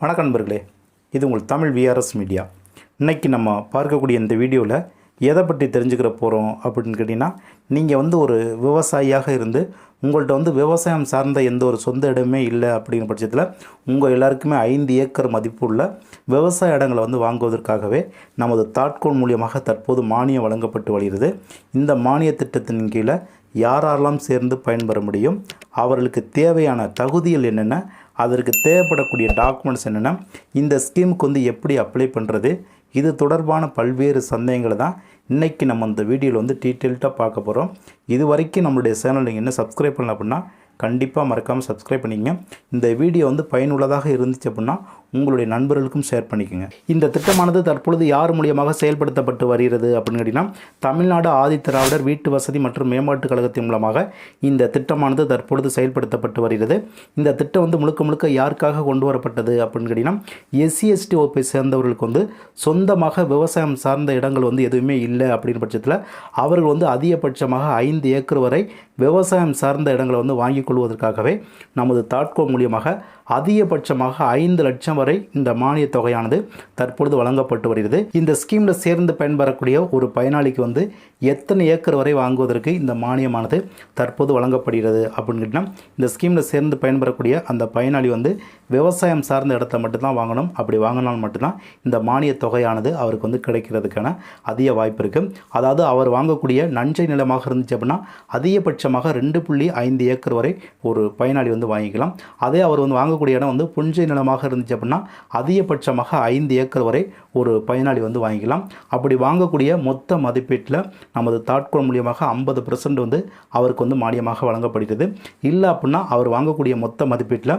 வணக்கம் நண்பர்களே இது உங்கள் தமிழ் விஆர்எஸ் மீடியா இன்னைக்கு நம்ம பார்க்கக்கூடிய இந்த வீடியோவில் எதை பற்றி தெரிஞ்சுக்கிற போகிறோம் அப்படின்னு கேட்டிங்கன்னா நீங்கள் வந்து ஒரு விவசாயியாக இருந்து உங்கள்கிட்ட வந்து விவசாயம் சார்ந்த எந்த ஒரு சொந்த இடமே இல்லை அப்படிங்கிற பட்சத்தில் உங்கள் எல்லாருக்குமே ஐந்து ஏக்கர் மதிப்புள்ள விவசாய இடங்களை வந்து வாங்குவதற்காகவே நமது தாட்கோள் மூலியமாக தற்போது மானியம் வழங்கப்பட்டு வருகிறது. இந்த மானிய திட்டத்தின் கீழே யாரெல்லாம் சேர்ந்து பயன்பெற முடியும் அவர்களுக்கு தேவையான தகுதிகள் என்னென்ன அதற்கு தேவைப்படக்கூடிய டாக்குமெண்ட்ஸ் என்னென்னா இந்த ஸ்கீமுக்கு வந்து எப்படி அப்ளை பண்ணுறது இது தொடர்பான பல்வேறு சந்தேகங்களை தான் இன்றைக்கி நம்ம இந்த வீடியோவில் வந்து டீட்டெயில்டாக பார்க்க போகிறோம் இது வரைக்கும் நம்மளுடைய சேனல் நீங்கள் என்ன சப்ஸ்கிரைப் பண்ணல அப்படின்னா கண்டிப்பாக மறக்காமல் சப்ஸ்கிரைப் பண்ணிக்கங்க. இந்த வீடியோ வந்து பயனுள்ளதாக இருந்துச்சு அப்படின்னா உங்களுடைய நண்பர்களுக்கும் ஷேர் பண்ணிக்கோங்க. இந்த திட்டமானது தற்பொழுது யார் மூலியமாக செயல்படுத்தப்பட்டு வருகிறது அப்படின்னு கேட்டிங்கன்னா தமிழ்நாடு ஆதித்திராவிடர் வீட்டு வசதி மற்றும் மேம்பாட்டுக் கழகத்தின் மூலமாக இந்த திட்டமானது தற்பொழுது செயல்படுத்தப்பட்டு வருகிறது. இந்த திட்டம் வந்து முழுக்க முழுக்க யாருக்காக கொண்டு வரப்பட்டது அப்படின்னு கேட்டிங்கன்னா எஸ்சி எஸ்டி ஓப்பை சேர்ந்தவர்களுக்கு வந்து சொந்தமாக விவசாயம் சார்ந்த இடங்கள் வந்து எதுவுமே இல்லை அப்படின்ற பட்சத்தில் அவர்கள் வந்து அதிகபட்சமாக ஐந்து ஏக்கர் வரை விவசாயம் சார்ந்த இடங்களை வந்து வாங்கிக் கொள்வதற்காகவே நமது தாட்கோ மூலியமாக அதிகபட்சமாக ஐந்து லட்சம் வரை வரை இந்த மானிய தொகையானது தற்பொழுது வழங்கப்பட்டு வருகிறது. இந்த ஸ்கீமில் சேர்ந்து பயன்பெறக்கூடிய ஒரு பயனாளிக்கு வந்து எத்தனை ஏக்கர் வரை வாங்குவதற்கு இந்த மானியமானது தற்போது வழங்கப்படுகிறது அப்படின்னு கேட்டிங்கன்னா இந்த ஸ்கீமில் சேர்ந்து பயன்பெறக்கூடிய அந்த பயனாளி வந்து விவசாயம் சார்ந்த இடத்த மட்டும்தான் வாங்கணும். அப்படி வாங்கினால் மட்டும்தான் இந்த மானிய தொகையானது அவருக்கு வந்து கிடைக்கிறதுக்கான அதிக வாய்ப்பு இருக்குது அதாவது அவர் வாங்கக்கூடிய நஞ்சை நிலமாக இருந்துச்சு அப்படின்னா அதிகபட்சமாக ரெண்டு புள்ளி ஐந்து ஏக்கர் வரை ஒரு பயனாளி வந்து வாங்கிக்கலாம். அதே அவர் வந்து வாங்கக்கூடிய இடம் வந்து புஞ்சை நிலமாக இருந்துச்சு அப்படின்னா அதிகபட்சமாக ஐந்து ஏக்கர் வரை ஒரு பயனாளி வந்து வாங்கிக்கலாம். அப்படி வாங்கக்கூடிய மொத்த மதிப்பீட்டில் நமது தாட்கோள் மூலியமாக ஐம்பது பர்சன்ட் வந்து அவருக்கு வந்து மானியமாக வழங்கப்படுகிறது. இல்லை அப்படின்னா அவர் வாங்கக்கூடிய மொத்த மதிப்பீட்டில்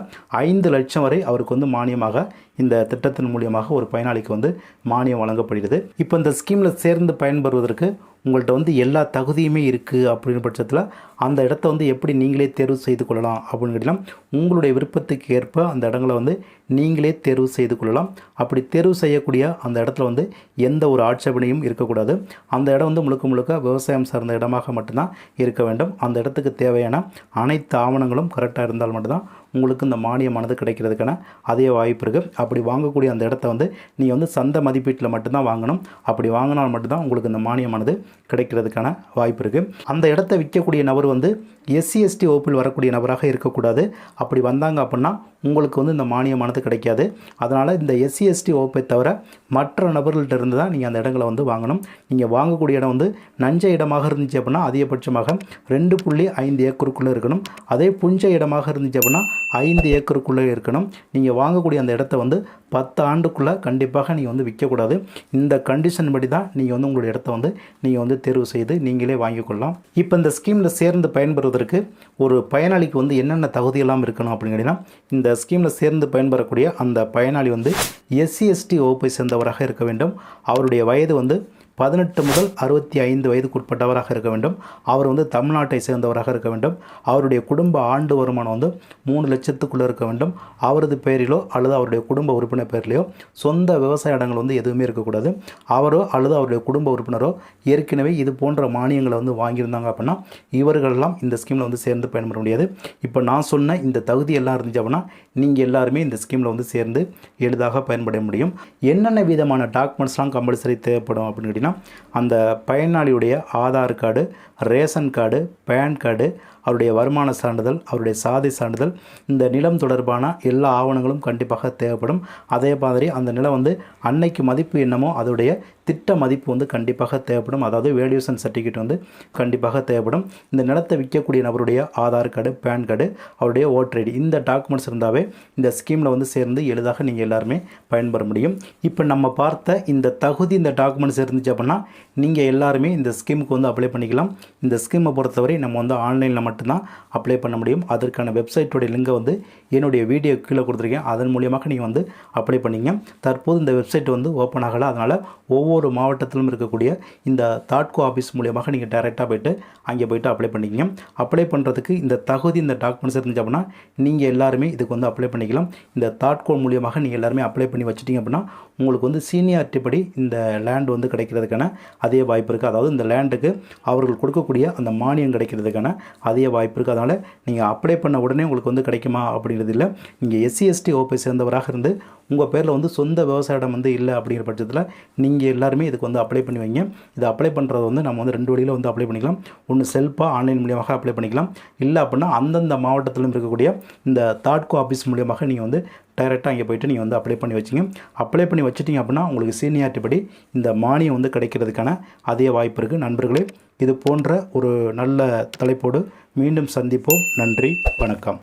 ஐந்து லட்சம் வரை அவருக்கு வந்து மானியமாக இந்த திட்டத்தின் மூலியமாக ஒரு பயனாளிக்கு வந்து மானியம் வழங்கப்படுகிறது. இப்போ இந்த ஸ்கீமில் சேர்ந்து பயன்பெறுவதற்கு உங்கள்கிட்ட வந்து எல்லா தகுதியுமே இருக்குது அப்படின்ற பட்சத்தில் அந்த இடத்த வந்து எப்படி நீங்களே தேர்வு செய்து கொள்ளலாம் அப்படின்னு கேட்டிங்கன்னா உங்களுடைய விருப்பத்துக்கு ஏற்ப அந்த இடங்களை வந்து நீங்களே தேர்வு செய்து கொள்ளலாம். அப்படி தேர்வு செய்யக்கூடிய அந்த இடத்துல வந்து எந்த ஒரு ஆட்சேபனையும் இருக்கக்கூடாது. அந்த இடம் வந்து முழுக்க முழுக்க விவசாயம் சார்ந்த இடமாக மட்டும்தான் இருக்க வேண்டும். அந்த இடத்துக்கு தேவையான அனைத்து ஆவணங்களும் கரெக்டாக இருந்தால் மட்டும்தான் உங்களுக்கு இந்த மானியமானது கிடைக்கிறதுக்கான அதே வாய்ப்பு இருக்குது அப்படி வாங்கக்கூடிய அந்த இடத்த வந்து நீங்கள் வந்து சந்தை மதிப்பீட்டில் மட்டும்தான் வாங்கணும். அப்படி வாங்கினால் மட்டும்தான் உங்களுக்கு இந்த மானியமானது கிடைக்கிறதுக்கான வாய்ப்பு இருக்குது அந்த இடத்த விற்கக்கூடிய நபர் வந்து எஸ்சி எஸ்டி வகுப்பில் வரக்கூடிய நபராக இருக்கக்கூடாது. அப்படி வந்தாங்க அப்படின்னா உங்களுக்கு வந்து இந்த மானியமானது கிடைக்காது. அதனால் இந்த எஸ்சி எஸ்டி வகுப்பை தவிர மற்ற நபர்கள்ட்ட இருந்து தான் நீங்கள் அந்த இடங்களை வந்து வாங்கணும். நீங்கள் வாங்கக்கூடிய இடம் வந்து நஞ்ச இடமாக இருந்துச்சு அப்படின்னா அதிகபட்சமாக ரெண்டு புள்ளி ஐந்து ஏக்கருக்குள்ளே இருக்கணும். அதே புஞ்ச இடமாக இருந்துச்சு அப்படின்னா ஐந்து ஏக்கருக்குள்ளே இருக்கணும். நீங்கள் வாங்கக்கூடிய அந்த இடத்த வந்து பத்து ஆண்டுக்குள்ளே கண்டிப்பாக நீங்கள் வந்து விற்கக்கூடாது. இந்த கண்டிஷன் படி தான் நீங்கள் வந்து உங்களுடைய இடத்த வந்து நீங்கள் வந்து தேர்வு செய்து நீங்களே வாங்கிக்கொள்ளலாம் இப்போ இந்த ஸ்கீமில் சேர்ந்து பயன்பெறுவதற்கு ஒரு பயனாளிக்கு வந்து என்னென்ன தகுதியெல்லாம் இருக்கணும் அப்படின்னு இந்த ஸ்கீமில் சேர்ந்து பயன்பெறக்கூடிய அந்த பயனாளி வந்து எஸ்சி எஸ்டி வகுப்பை சேர்ந்தவராக இருக்க வேண்டும். அவருடைய வயது வந்து பதினெட்டு முதல் அறுபத்தி ஐந்து வயதுக்குட்பட்டவராக இருக்க வேண்டும். அவர் வந்து தமிழ்நாட்டை சேர்ந்தவராக இருக்க வேண்டும். அவருடைய குடும்ப ஆண்டு வருமானம் வந்து மூணு லட்சத்துக்குள்ளே இருக்க வேண்டும். அவரது பெயரிலோ அல்லது அவருடைய குடும்ப உறுப்பினர் பெயரிலையோ சொந்த விவசாய இடங்கள் வந்து எதுவுமே இருக்கக்கூடாது. அவரோ அல்லது அவருடைய குடும்ப உறுப்பினரோ ஏற்கனவே இது போன்ற மானியங்களை வந்து வாங்கியிருந்தாங்க அப்படின்னா இவர்களெல்லாம் இந்த ஸ்கீமில் வந்து சேர்ந்து பயன்பட முடியாது. இப்போ நான் சொன்ன இந்த தகுதி எல்லாம் இருந்துச்சு அப்படின்னா நீங்கள் எல்லாருமே இந்த ஸ்கீமில் வந்து சேர்ந்து எளிதாக பயன்பட முடியும். என்னென்ன விதமான டாக்குமெண்ட்ஸ்லாம் கம்பல்சரி தேவைப்படும் அப்படின்னு அப்படின்னா அந்த பயனாளியுடைய Aadhaar card ration card PAN card அவருடைய வருமான சான்றிதழ் அவருடைய சாதி சான்றிதழ் இந்த நிலம் தொடர்பான எல்லா ஆவணங்களும் கண்டிப்பாக தேவைப்படும். அதே மாதிரி அந்த நிலம் வந்து அன்னைக்கு மதிப்பு என்னமோ அதோடைய திட்ட மதிப்பு வந்து கண்டிப்பாக தேவைப்படும். அதாவது வேல்யூஷன் சர்டிஃபிகேட் வந்து கண்டிப்பாக தேவைப்படும். இந்த நிலத்தை விற்கக்கூடிய நபருடைய ஆதார் கார்டு பேன் கார்டு அவருடைய ஓட்டர் ஐடி இந்த டாக்குமெண்ட்ஸ் இருந்தாவே இந்த ஸ்கீமில் வந்து சேர்ந்து எளிதாக நீங்கள் எல்லாருமே பயன்பெற முடியும். இப்போ நம்ம பார்த்த இந்த தகுதி இந்த டாக்குமெண்ட்ஸ் இருந்துச்சு அப்படின்னா நீங்கள் எல்லாருமே இந்த ஸ்கீமுக்கு வந்து அப்ளை பண்ணிக்கலாம். இந்த ஸ்கீமை பொறுத்தவரை நம்ம வந்து ஆன்லைனில் மட்டும் மட்டும்தான் அப்ளை பண்ண முடியும். அதற்கான வெப்சைட்டோடைய லிங்கை வந்து என்னுடைய வீடியோ கீழே கொடுத்துருக்கேன். அதன் மூலியமாக நீங்கள் வந்து அப்ளை பண்ணிங்க. தற்போது இந்த வெப்சைட் வந்து ஓப்பன் ஆகலை. அதனால் ஒவ்வொரு மாவட்டத்திலும் இருக்கக்கூடிய இந்த தாட்கோ ஆஃபீஸ் மூலியமாக நீங்கள் டேரெக்டாக போயிட்டு அங்கே போயிட்டு அப்ளை பண்ணிக்கிங்க. அப்ளை பண்ணுறதுக்கு இந்த தகுதி இந்த டாக்குமெண்ட்ஸ் இருந்துச்சு அப்படின்னா நீங்கள் எல்லாருமே இதுக்கு வந்து அப்ளை பண்ணிக்கலாம். இந்த தாட்கோ மூலியமாக நீங்கள் எல்லாருமே அப்ளை பண்ணி வச்சிட்டிங்க அப்படின்னா உங்களுக்கு வந்து சீனியாரிட்டி படி இந்த லேண்ட் வந்து கிடைக்கிறதுக்கான அதே வாய்ப்பு இருக்குது அதாவது இந்த லேண்டுக்கு அவர்கள் கொடுக்கக்கூடிய அந்த மானியம் கிடைக்கிறதுக்கான அதே வாய்ப்பு இருக்குது அதனால் நீங்கள் அப்ளை பண்ண உடனே உங்களுக்கு வந்து கிடைக்குமா அப்படிங்கிறது இல்லை நீங்கள் எஸ்சி எஸ்டி வகுப்பை சேர்ந்தவராக இருந்து உங்கள் பேரில் வந்து சொந்த விவசாய இடம் வந்து இல்லை அப்படிங்கிற பட்சத்தில் நீங்கள் எல்லாருமே இதுக்கு வந்து அப்ளை பண்ணி வைங்க. இதை அப்ளை பண்ணுறது வந்து நம்ம வந்து ரெண்டு வழியில் வந்து அப்ளை பண்ணிக்கலாம். ஒன்று செல்ஃபாக ஆன்லைன் மூலியமாக அப்ளை பண்ணிக்கலாம். இல்லை அப்படின்னா அந்தந்த மாவட்டத்திலும் இருக்கக்கூடிய இந்த தாட்கோ ஆஃபீஸ் மூலியமாக நீங்கள் வந்து டைரெக்டாக அங்கே போயிட்டு நீங்கள் வந்து அப்ளை பண்ணி வச்சிங்க. அப்ளை பண்ணி வச்சிட்டிங்க அப்படின்னா உங்களுக்கு சீனியாரிட்டி படி இந்த மானியம் வந்து கிடைக்கிறதுக்கான அதே வாய்ப்பு இருக்குது நண்பர்களே இது போன்ற ஒரு நல்ல தலைப்போடு மீண்டும் சந்திப்போம். நன்றி வணக்கம்.